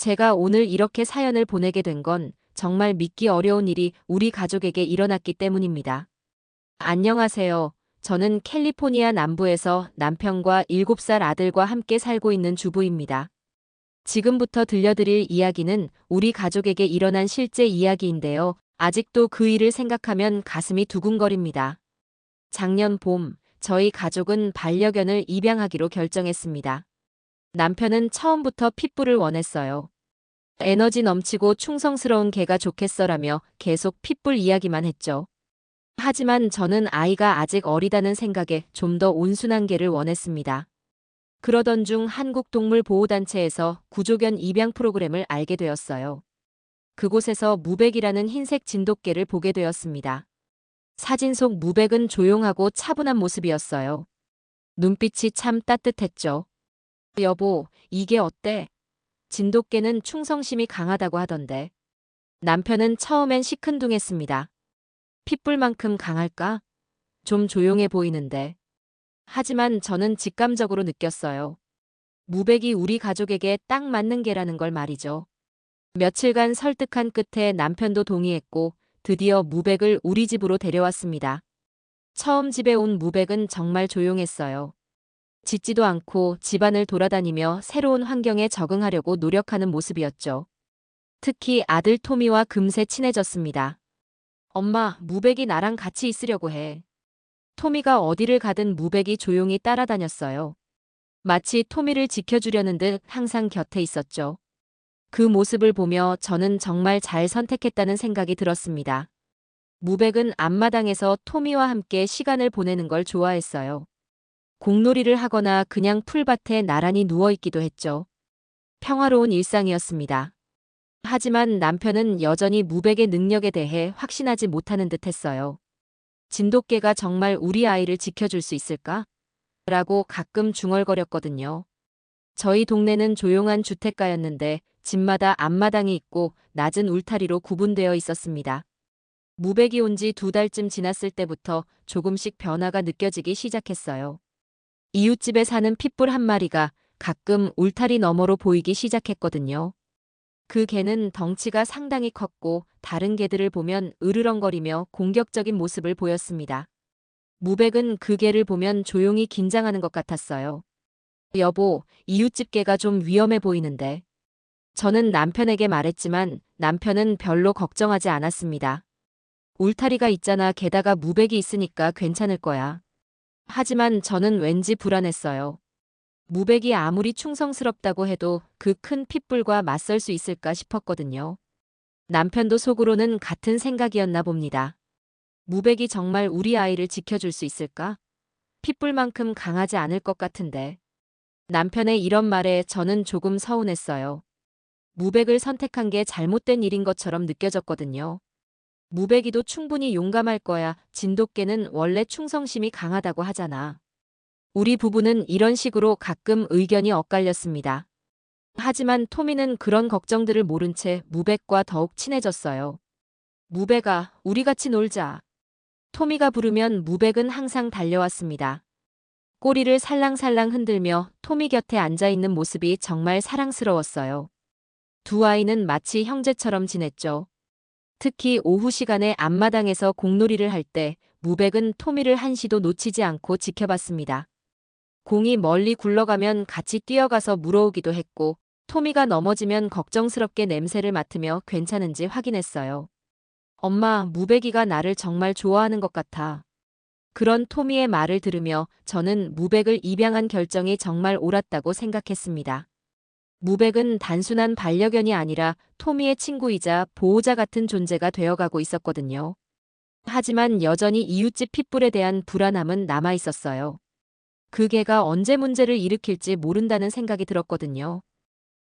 제가 오늘 이렇게 사연을 보내게 된 건 정말 믿기 어려운 일이 우리 가족에게 일어났기 때문입니다. 안녕하세요. 저는 캘리포니아 남부에서 남편과 7살 아들과 함께 살고 있는 주부입니다. 지금부터 들려드릴 이야기는 우리 가족에게 일어난 실제 이야기인데요. 아직도 그 일을 생각하면 가슴이 두근거립니다. 작년 봄, 저희 가족은 반려견을 입양하기로 결정했습니다. 남편은 처음부터 핏불을 원했어요. 에너지 넘치고 충성스러운 개가 좋겠어라며 계속 핏불 이야기만 했죠. 하지만 저는 아이가 아직 어리다는 생각에 좀 더 온순한 개를 원했습니다. 그러던 중 한국동물보호단체에서 구조견 입양 프로그램을 알게 되었어요. 그곳에서 무백이라는 흰색 진돗개를 보게 되었습니다. 사진 속 무백은 조용하고 차분한 모습이었어요. 눈빛이 참 따뜻했죠. 여보, 이게 어때? 진돗개는 충성심이 강하다고 하던데. 남편은 처음엔 시큰둥했습니다. 핏불만큼 강할까? 좀 조용해 보이는데. 하지만 저는 직감적으로 느꼈어요. 무백이 우리 가족에게 딱 맞는 개라는 걸 말이죠. 며칠간 설득한 끝에 남편도 동의했고 드디어 무백을 우리 집으로 데려왔습니다. 처음 집에 온 무백은 정말 조용했어요. 짖지도 않고 집안을 돌아다니며 새로운 환경에 적응하려고 노력하는 모습이었죠. 특히 아들 토미와 금세 친해졌습니다. 엄마, 무백이 나랑 같이 있으려고 해. 토미가 어디를 가든 무백이 조용히 따라다녔어요. 마치 토미를 지켜주려는 듯 항상 곁에 있었죠. 그 모습을 보며 저는 정말 잘 선택했다는 생각이 들었습니다. 무백은 앞마당에서 토미와 함께 시간을 보내는 걸 좋아했어요. 공놀이를 하거나 그냥 풀밭에 나란히 누워있기도 했죠. 평화로운 일상이었습니다. 하지만 남편은 여전히 무백의 능력에 대해 확신하지 못하는 듯 했어요. 진돗개가 정말 우리 아이를 지켜줄 수 있을까? 라고 가끔 중얼거렸거든요. 저희 동네는 조용한 주택가였는데 집마다 앞마당이 있고 낮은 울타리로 구분되어 있었습니다. 무백이 온 지 두 달쯤 지났을 때부터 조금씩 변화가 느껴지기 시작했어요. 이웃집에 사는 핏불 한 마리가 가끔 울타리 너머로 보이기 시작했거든요. 그 개는 덩치가 상당히 컸고 다른 개들을 보면 으르렁거리며 공격적인 모습을 보였습니다. 무백은 그 개를 보면 조용히 긴장하는 것 같았어요. 여보, 이웃집 개가 좀 위험해 보이는데. 저는 남편에게 말했지만 남편은 별로 걱정하지 않았습니다. 울타리가 있잖아 게다가 무백이 있으니까 괜찮을 거야. 하지만 저는 왠지 불안했어요. 무백이 아무리 충성스럽다고 해도 그 큰 핏불과 맞설 수 있을까 싶었거든요. 남편도 속으로는 같은 생각이었나 봅니다. 무백이 정말 우리 아이를 지켜줄 수 있을까? 핏불만큼 강하지 않을 것 같은데. 남편의 이런 말에 저는 조금 서운했어요. 무백을 선택한 게 잘못된 일인 것처럼 느껴졌거든요. 무백이도 충분히 용감할 거야. 진돗개는 원래 충성심이 강하다고 하잖아. 우리 부부는 이런 식으로 가끔 의견이 엇갈렸습니다. 하지만 토미는 그런 걱정들을 모른 채 무백과 더욱 친해졌어요. 무백아, 우리 같이 놀자. 토미가 부르면 무백은 항상 달려왔습니다. 꼬리를 살랑살랑 흔들며 토미 곁에 앉아 있는 모습이 정말 사랑스러웠어요. 두 아이는 마치 형제처럼 지냈죠. 특히 오후 시간에 앞마당에서 공놀이를 할 때 무백은 토미를 한시도 놓치지 않고 지켜봤습니다. 공이 멀리 굴러가면 같이 뛰어가서 물어오기도 했고 토미가 넘어지면 걱정스럽게 냄새를 맡으며 괜찮은지 확인했어요. 엄마, 무백이가 나를 정말 좋아하는 것 같아. 그런 토미의 말을 들으며 저는 무백을 입양한 결정이 정말 옳았다고 생각했습니다. 무백은 단순한 반려견이 아니라 토미의 친구이자 보호자 같은 존재가 되어가고 있었거든요. 하지만 여전히 이웃집 핏불에 대한 불안함은 남아 있었어요. 그 개가 언제 문제를 일으킬지 모른다는 생각이 들었거든요.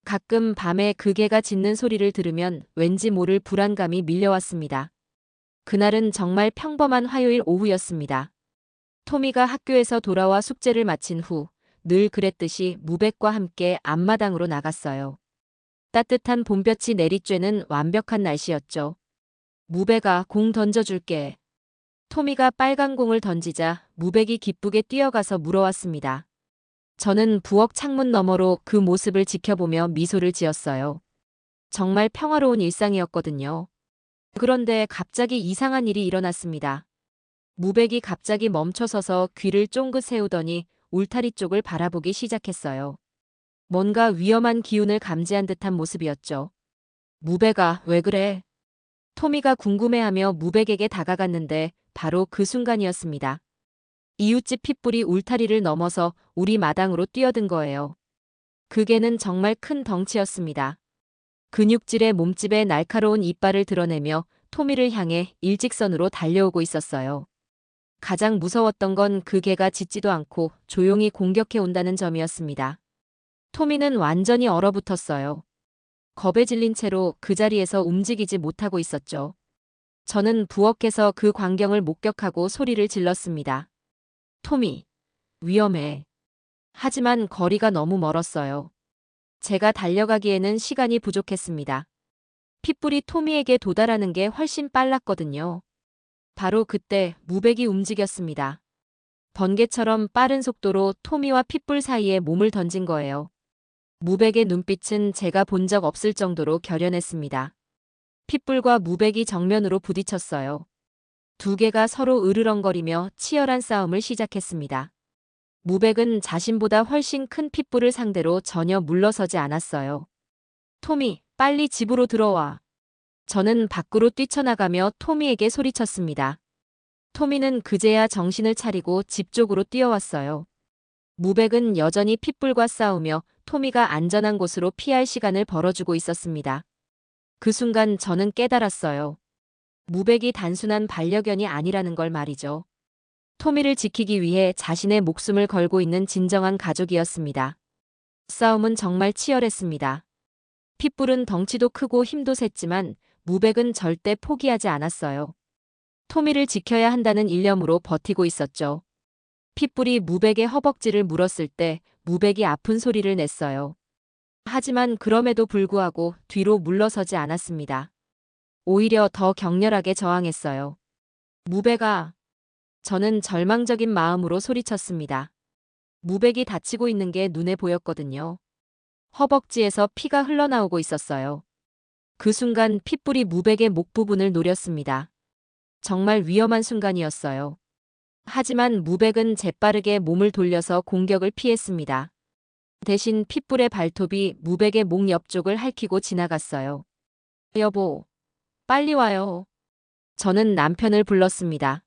가끔 밤에 그 개가 짖는 소리를 들으면 왠지 모를 불안감이 밀려왔습니다. 그날은 정말 평범한 화요일 오후였습니다. 토미가 학교에서 돌아와 숙제를 마친 후 늘 그랬듯이 무백과 함께 앞마당으로 나갔어요. 따뜻한 봄볕이 내리쬐는 완벽한 날씨였죠. 무백아 공 던져줄게. 토미가 빨간 공을 던지자 무백이 기쁘게 뛰어가서 물어왔습니다. 저는 부엌 창문 너머로 그 모습을 지켜보며 미소를 지었어요. 정말 평화로운 일상이었거든요. 그런데 갑자기 이상한 일이 일어났습니다. 무백이 갑자기 멈춰서서 귀를 쫑긋 세우더니 울타리 쪽을 바라보기 시작했어요. 뭔가 위험한 기운을 감지한 듯한 모습이었죠. 무백아, 왜 그래? 토미가 궁금해하며 무백에게 다가갔는데 바로 그 순간이었습니다. 이웃집 핏불이 울타리를 넘어서 우리 마당으로 뛰어든 거예요. 그 개는 정말 큰 덩치였습니다. 근육질의 몸집에 날카로운 이빨을 드러내며 토미를 향해 일직선으로 달려오고 있었어요. 가장 무서웠던 건 그 개가 짖지도 않고 조용히 공격해 온다는 점이었습니다. 토미는 완전히 얼어붙었어요. 겁에 질린 채로 그 자리에서 움직이지 못하고 있었죠. 저는 부엌에서 그 광경을 목격하고 소리를 질렀습니다. 토미, 위험해. 하지만 거리가 너무 멀었어요. 제가 달려가기에는 시간이 부족했습니다. 핏불이 토미에게 도달하는 게 훨씬 빨랐거든요. 바로 그때 무백이 움직였습니다. 번개처럼 빠른 속도로 토미와 핏불 사이에 몸을 던진 거예요. 무백의 눈빛은 제가 본 적 없을 정도로 결연했습니다. 핏불과 무백이 정면으로 부딪혔어요. 두 개가 서로 으르렁거리며 치열한 싸움을 시작했습니다. 무백은 자신보다 훨씬 큰 핏불을 상대로 전혀 물러서지 않았어요. 토미, 빨리 집으로 들어와. 저는 밖으로 뛰쳐나가며 토미에게 소리쳤습니다. 토미는 그제야 정신을 차리고 집 쪽으로 뛰어왔어요. 무백은 여전히 핏불과 싸우며 토미가 안전한 곳으로 피할 시간을 벌어주고 있었습니다. 그 순간 저는 깨달았어요. 무백이 단순한 반려견이 아니라는 걸 말이죠. 토미를 지키기 위해 자신의 목숨을 걸고 있는 진정한 가족이었습니다. 싸움은 정말 치열했습니다. 핏불은 덩치도 크고 힘도 셌지만 무백은 절대 포기하지 않았어요. 토미를 지켜야 한다는 일념으로 버티고 있었죠. 핏불이 무백의 허벅지를 물었을 때 무백이 아픈 소리를 냈어요. 하지만 그럼에도 불구하고 뒤로 물러서지 않았습니다. 오히려 더 격렬하게 저항했어요. 무백아. 저는 절망적인 마음으로 소리쳤습니다. 무백이 다치고 있는 게 눈에 보였거든요. 허벅지에서 피가 흘러나오고 있었어요. 그 순간 핏불이 무백의 목 부분을 노렸습니다. 정말 위험한 순간이었어요. 하지만 무백은 재빠르게 몸을 돌려서 공격을 피했습니다. 대신 핏불의 발톱이 무백의 목 옆쪽을 핥히고 지나갔어요. 여보, 빨리 와요. 저는 남편을 불렀습니다.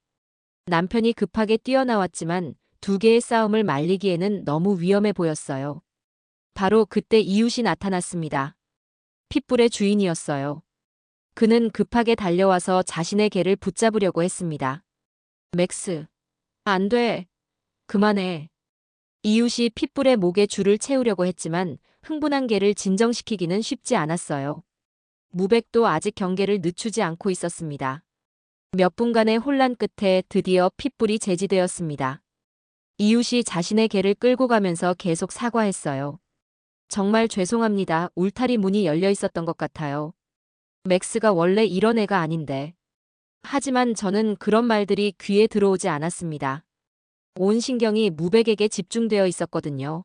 남편이 급하게 뛰어나왔지만 두 개의 싸움을 말리기에는 너무 위험해 보였어요. 바로 그때 이웃이 나타났습니다. 핏불의 주인이었어요. 그는 급하게 달려와서 자신의 개를 붙잡으려고 했습니다. 맥스, 안 돼. 그만해. 이웃이 핏불의 목에 줄을 채우려고 했지만 흥분한 개를 진정시키기는 쉽지 않았어요. 무백도 아직 경계를 늦추지 않고 있었습니다. 몇 분간의 혼란 끝에 드디어 핏불이 제지되었습니다. 이웃이 자신의 개를 끌고 가면서 계속 사과했어요. 정말 죄송합니다. 울타리 문이 열려 있었던 것 같아요. 맥스가 원래 이런 애가 아닌데. 하지만 저는 그런 말들이 귀에 들어오지 않았습니다. 온 신경이 무백에게 집중되어 있었거든요.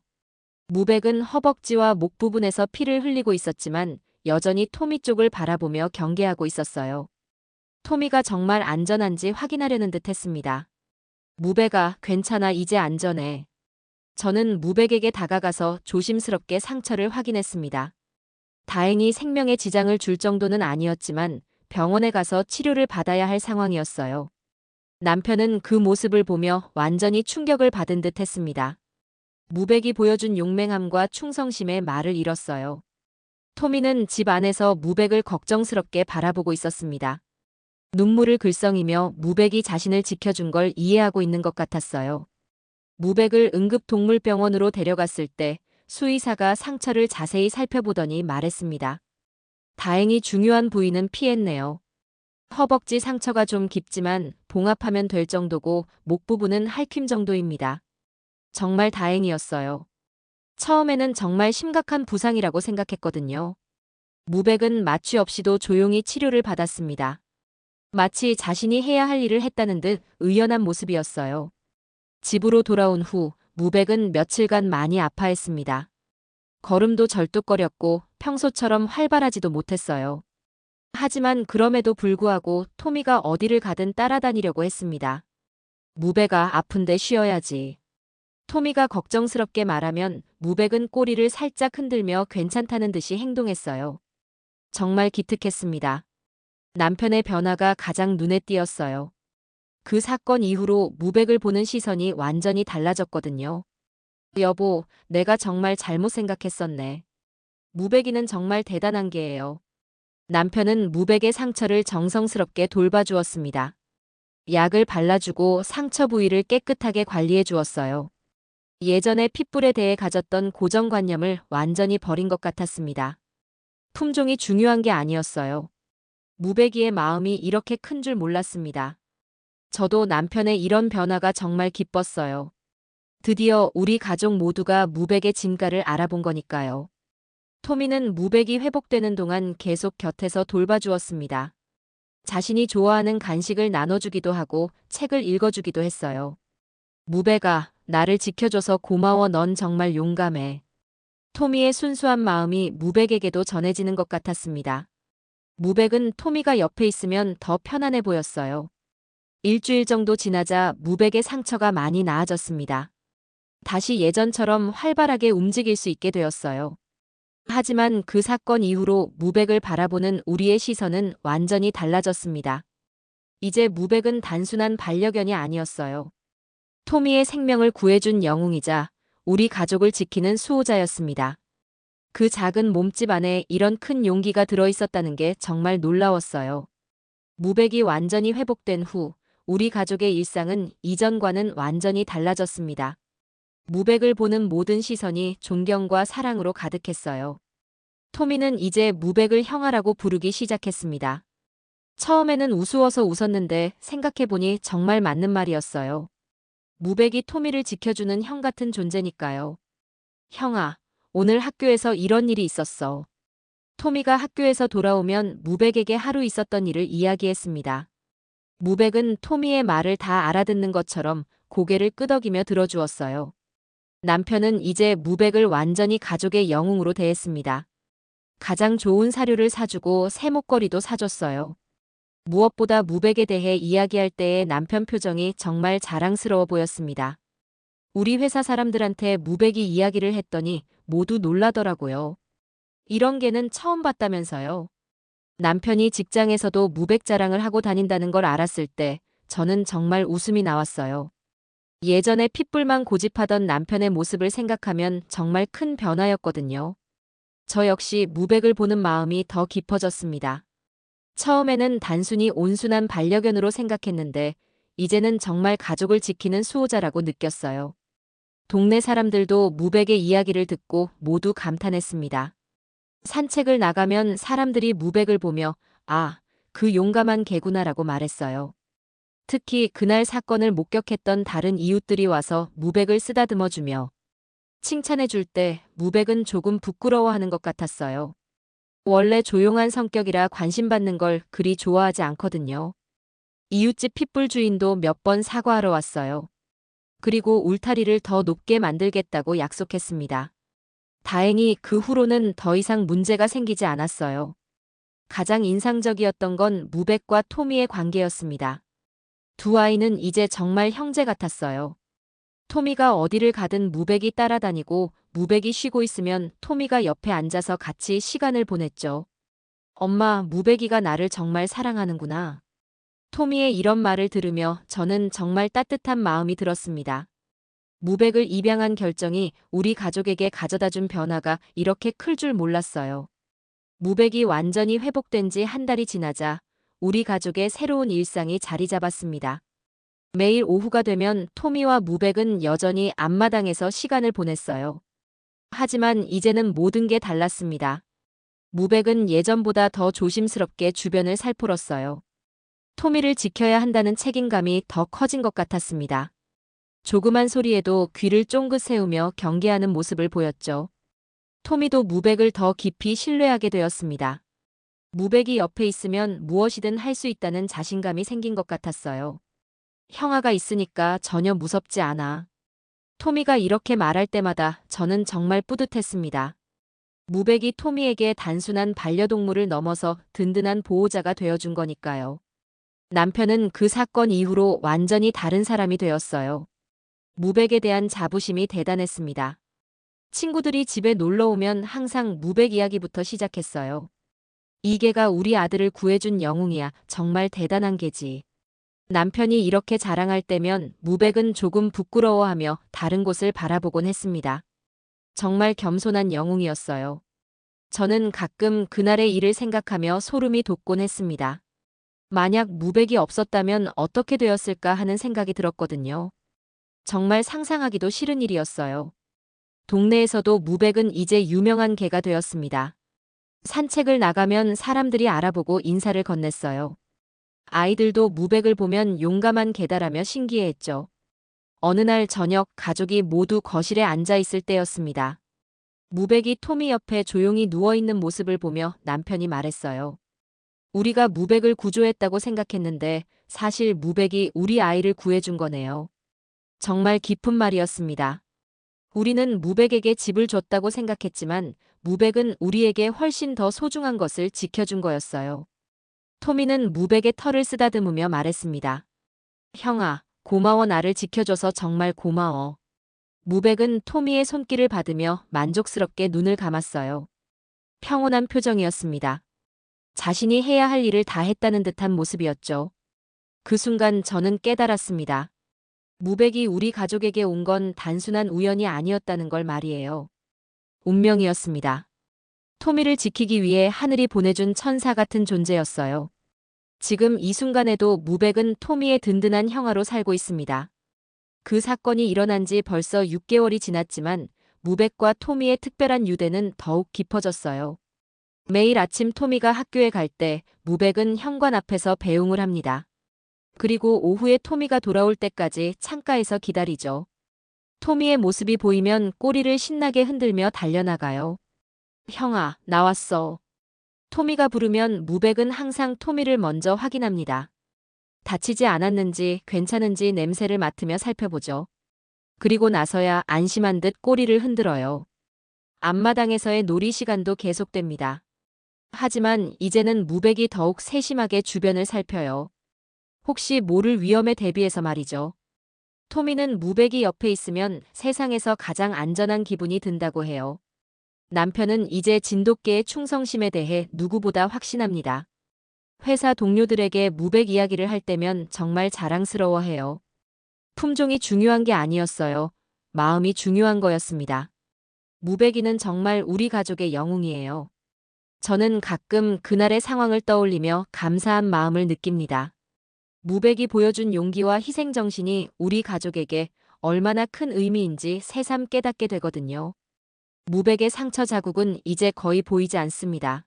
무백은 허벅지와 목 부분에서 피를 흘리고 있었지만 여전히 토미 쪽을 바라보며 경계하고 있었어요. 토미가 정말 안전한지 확인하려는 듯 했습니다. 무백아, 괜찮아, 이제 안전해. 저는 무백에게 다가가서 조심스럽게 상처를 확인했습니다. 다행히 생명에 지장을 줄 정도는 아니었지만 병원에 가서 치료를 받아야 할 상황이었어요. 남편은 그 모습을 보며 완전히 충격을 받은 듯 했습니다. 무백이 보여준 용맹함과 충성심에 말을 잃었어요. 토미는 집 안에서 무백을 걱정스럽게 바라보고 있었습니다. 눈물을 글썽이며 무백이 자신을 지켜준 걸 이해하고 있는 것 같았어요. 무백을 응급동물병원으로 데려갔을 때 수의사가 상처를 자세히 살펴보더니 말했습니다. 다행히 중요한 부위는 피했네요. 허벅지 상처가 좀 깊지만 봉합하면 될 정도고 목 부분은 할퀴 정도입니다. 정말 다행이었어요. 처음에는 정말 심각한 부상이라고 생각했거든요. 무백은 마취 없이도 조용히 치료를 받았습니다. 마치 자신이 해야 할 일을 했다는 듯 의연한 모습이었어요. 집으로 돌아온 후 무백은 며칠간 많이 아파했습니다. 걸음도 절뚝거렸고 평소처럼 활발하지도 못했어요. 하지만 그럼에도 불구하고 토미가 어디를 가든 따라다니려고 했습니다. 무배가 아픈데 쉬어야지. 토미가 걱정스럽게 말하면 무백은 꼬리를 살짝 흔들며 괜찮다는 듯이 행동했어요. 정말 기특했습니다. 남편의 변화가 가장 눈에 띄었어요. 그 사건 이후로 무백을 보는 시선이 완전히 달라졌거든요. 여보, 내가 정말 잘못 생각했었네. 무백이는 정말 대단한 게예요. 남편은 무백의 상처를 정성스럽게 돌봐주었습니다. 약을 발라주고 상처 부위를 깨끗하게 관리해 주었어요. 예전에 핏불에 대해 가졌던 고정관념을 완전히 버린 것 같았습니다. 품종이 중요한 게 아니었어요. 무배기의 마음이 이렇게 큰 줄 몰랐습니다. 저도 남편의 이런 변화가 정말 기뻤어요. 드디어 우리 가족 모두가 무백의 진가를 알아본 거니까요. 토미는 무백이 회복되는 동안 계속 곁에서 돌봐주었습니다. 자신이 좋아하는 간식을 나눠주기도 하고 책을 읽어주기도 했어요. 무배가 나를 지켜줘서 고마워 넌 정말 용감해. 토미의 순수한 마음이 무백에게도 전해지는 것 같았습니다. 무백은 토미가 옆에 있으면 더 편안해 보였어요. 일주일 정도 지나자 무백의 상처가 많이 나아졌습니다. 다시 예전처럼 활발하게 움직일 수 있게 되었어요. 하지만 그 사건 이후로 무백을 바라보는 우리의 시선은 완전히 달라졌습니다. 이제 무백은 단순한 반려견이 아니었어요. 토미의 생명을 구해준 영웅이자 우리 가족을 지키는 수호자였습니다. 그 작은 몸집 안에 이런 큰 용기가 들어있었다는 게 정말 놀라웠어요. 무백이 완전히 회복된 후 우리 가족의 일상은 이전과는 완전히 달라졌습니다. 무백을 보는 모든 시선이 존경과 사랑으로 가득했어요. 토미는 이제 무백을 형아라고 부르기 시작했습니다. 처음에는 우스워서 웃었는데 생각해보니 정말 맞는 말이었어요. 무백이 토미를 지켜주는 형 같은 존재니까요. 형아, 오늘 학교에서 이런 일이 있었어. 토미가 학교에서 돌아오면 무백에게 하루 있었던 일을 이야기했습니다. 무백은 토미의 말을 다 알아듣는 것처럼 고개를 끄덕이며 들어주었어요. 남편은 이제 무백을 완전히 가족의 영웅으로 대했습니다. 가장 좋은 사료를 사주고 새 목걸이도 사줬어요. 무엇보다 무백에 대해 이야기할 때의 남편 표정이 정말 자랑스러워 보였습니다. 우리 회사 사람들한테 무백이 이야기를 했더니 모두 놀라더라고요. 이런 개는 처음 봤다면서요. 남편이 직장에서도 무백 자랑을 하고 다닌다는 걸 알았을 때 저는 정말 웃음이 나왔어요. 예전에 핏불만 고집하던 남편의 모습을 생각하면 정말 큰 변화였거든요. 저 역시 무백을 보는 마음이 더 깊어졌습니다. 처음에는 단순히 온순한 반려견으로 생각했는데 이제는 정말 가족을 지키는 수호자라고 느꼈어요. 동네 사람들도 무백의 이야기를 듣고 모두 감탄했습니다. 산책을 나가면 사람들이 무백을 보며 아, 그 용감한 개구나라고 말했어요. 특히 그날 사건을 목격했던 다른 이웃들이 와서 무백을 쓰다듬어 주며 칭찬해 줄 때 무백은 조금 부끄러워하는 것 같았어요. 원래 조용한 성격이라 관심받는 걸 그리 좋아하지 않거든요. 이웃집 핏불 주인도 몇 번 사과하러 왔어요. 그리고 울타리를 더 높게 만들겠다고 약속했습니다. 다행히 그 후로는 더 이상 문제가 생기지 않았어요. 가장 인상적이었던 건 무백과 토미의 관계였습니다. 두 아이는 이제 정말 형제 같았어요. 토미가 어디를 가든 무백이 따라다니고 무백이 쉬고 있으면 토미가 옆에 앉아서 같이 시간을 보냈죠. 엄마, 무백이가 나를 정말 사랑하는구나. 토미의 이런 말을 들으며 저는 정말 따뜻한 마음이 들었습니다. 무백을 입양한 결정이 우리 가족에게 가져다 준 변화가 이렇게 클 줄 몰랐어요. 무백이 완전히 회복된 지 한 달이 지나자 우리 가족의 새로운 일상이 자리 잡았습니다. 매일 오후가 되면 토미와 무백은 여전히 앞마당에서 시간을 보냈어요. 하지만 이제는 모든 게 달랐습니다. 무백은 예전보다 더 조심스럽게 주변을 살풀었어요. 토미를 지켜야 한다는 책임감이 더 커진 것 같았습니다. 조그만 소리에도 귀를 쫑긋 세우며 경계하는 모습을 보였죠. 토미도 무백을 더 깊이 신뢰하게 되었습니다. 무백이 옆에 있으면 무엇이든 할 수 있다는 자신감이 생긴 것 같았어요. 형아가 있으니까 전혀 무섭지 않아. 토미가 이렇게 말할 때마다 저는 정말 뿌듯했습니다. 무백이 토미에게 단순한 반려동물을 넘어서 든든한 보호자가 되어준 거니까요. 남편은 그 사건 이후로 완전히 다른 사람이 되었어요. 무백에 대한 자부심이 대단했습니다. 친구들이 집에 놀러 오면 항상 무백 이야기부터 시작했어요. 이 개가 우리 아들을 구해준 영웅이야. 정말 대단한 개지. 남편이 이렇게 자랑할 때면 무백은 조금 부끄러워하며 다른 곳을 바라보곤 했습니다. 정말 겸손한 영웅이었어요. 저는 가끔 그날의 일을 생각하며 소름이 돋곤 했습니다. 만약 무백이 없었다면 어떻게 되었을까 하는 생각이 들었거든요. 정말 상상하기도 싫은 일이었어요. 동네에서도 무백은 이제 유명한 개가 되었습니다. 산책을 나가면 사람들이 알아보고 인사를 건넸어요. 아이들도 무백을 보면 용감한 개다라며 신기해했죠. 어느 날 저녁 가족이 모두 거실에 앉아 있을 때였습니다. 무백이 토미 옆에 조용히 누워있는 모습을 보며 남편이 말했어요. 우리가 무백을 구조했다고 생각했는데 사실 무백이 우리 아이를 구해준 거네요. 정말 깊은 말이었습니다. 우리는 무백에게 집을 줬다고 생각했지만 무백은 우리에게 훨씬 더 소중한 것을 지켜준 거였어요. 토미는 무백의 털을 쓰다듬으며 말했습니다. 형아, 고마워 나를 지켜줘서 정말 고마워. 무백은 토미의 손길을 받으며 만족스럽게 눈을 감았어요. 평온한 표정이었습니다. 자신이 해야 할 일을 다 했다는 듯한 모습이었죠. 그 순간 저는 깨달았습니다. 무백이 우리 가족에게 온 건 단순한 우연이 아니었다는 걸 말이에요. 운명이었습니다. 토미를 지키기 위해 하늘이 보내준 천사 같은 존재였어요. 지금 이 순간에도 무백은 토미의 든든한 형아로 살고 있습니다. 그 사건이 일어난 지 벌써 6개월이 지났지만 무백과 토미의 특별한 유대는 더욱 깊어졌어요. 매일 아침 토미가 학교에 갈 때 무백은 현관 앞에서 배웅을 합니다. 그리고 오후에 토미가 돌아올 때까지 창가에서 기다리죠. 토미의 모습이 보이면 꼬리를 신나게 흔들며 달려나가요. 형아, 나왔어. 토미가 부르면 무백은 항상 토미를 먼저 확인합니다. 다치지 않았는지 괜찮은지 냄새를 맡으며 살펴보죠. 그리고 나서야 안심한 듯 꼬리를 흔들어요. 앞마당에서의 놀이 시간도 계속됩니다. 하지만 이제는 무백이 더욱 세심하게 주변을 살펴요. 혹시 모를 위험에 대비해서 말이죠. 토미는 무백이 옆에 있으면 세상에서 가장 안전한 기분이 든다고 해요. 남편은 이제 진돗개의 충성심에 대해 누구보다 확신합니다. 회사 동료들에게 무백 이야기를 할 때면 정말 자랑스러워해요. 품종이 중요한 게 아니었어요. 마음이 중요한 거였습니다. 무백이는 정말 우리 가족의 영웅이에요. 저는 가끔 그날의 상황을 떠올리며 감사한 마음을 느낍니다. 무백이 보여준 용기와 희생정신이 우리 가족에게 얼마나 큰 의미인지 새삼 깨닫게 되거든요. 무백의 상처 자국은 이제 거의 보이지 않습니다.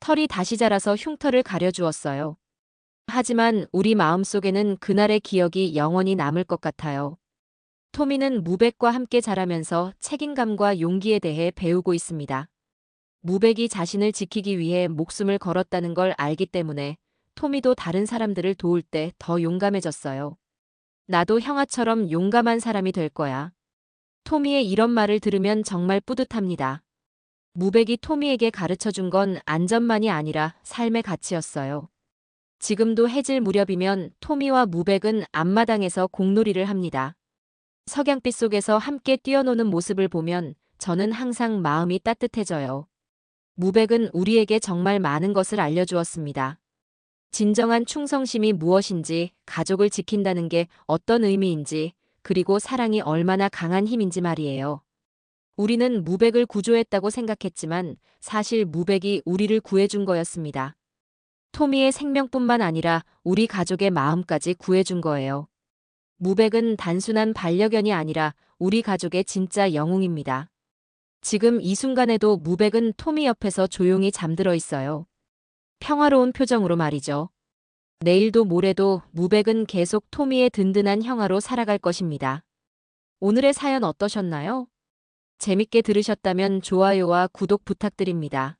털이 다시 자라서 흉터를 가려주었어요. 하지만 우리 마음속에는 그날의 기억이 영원히 남을 것 같아요. 토미는 무백과 함께 자라면서 책임감과 용기에 대해 배우고 있습니다. 무백이 자신을 지키기 위해 목숨을 걸었다는 걸 알기 때문에 토미도 다른 사람들을 도울 때 더 용감해졌어요. 나도 형아처럼 용감한 사람이 될 거야. 토미의 이런 말을 들으면 정말 뿌듯합니다. 무백이 토미에게 가르쳐 준 건 안전만이 아니라 삶의 가치였어요. 지금도 해질 무렵이면 토미와 무백은 앞마당에서 공놀이를 합니다. 석양빛 속에서 함께 뛰어노는 모습을 보면 저는 항상 마음이 따뜻해져요. 무백은 우리에게 정말 많은 것을 알려주었습니다. 진정한 충성심이 무엇인지, 가족을 지킨다는 게 어떤 의미인지, 그리고 사랑이 얼마나 강한 힘인지 말이에요. 우리는 무백을 구조했다고 생각했지만 사실 무백이 우리를 구해준 거였습니다. 토미의 생명뿐만 아니라 우리 가족의 마음까지 구해준 거예요. 무백은 단순한 반려견이 아니라 우리 가족의 진짜 영웅입니다. 지금 이 순간에도 무백은 토미 옆에서 조용히 잠들어 있어요. 평화로운 표정으로 말이죠. 내일도 모레도 무백은 계속 토미의 든든한 형아로 살아갈 것입니다. 오늘의 사연 어떠셨나요? 재밌게 들으셨다면 좋아요와 구독 부탁드립니다.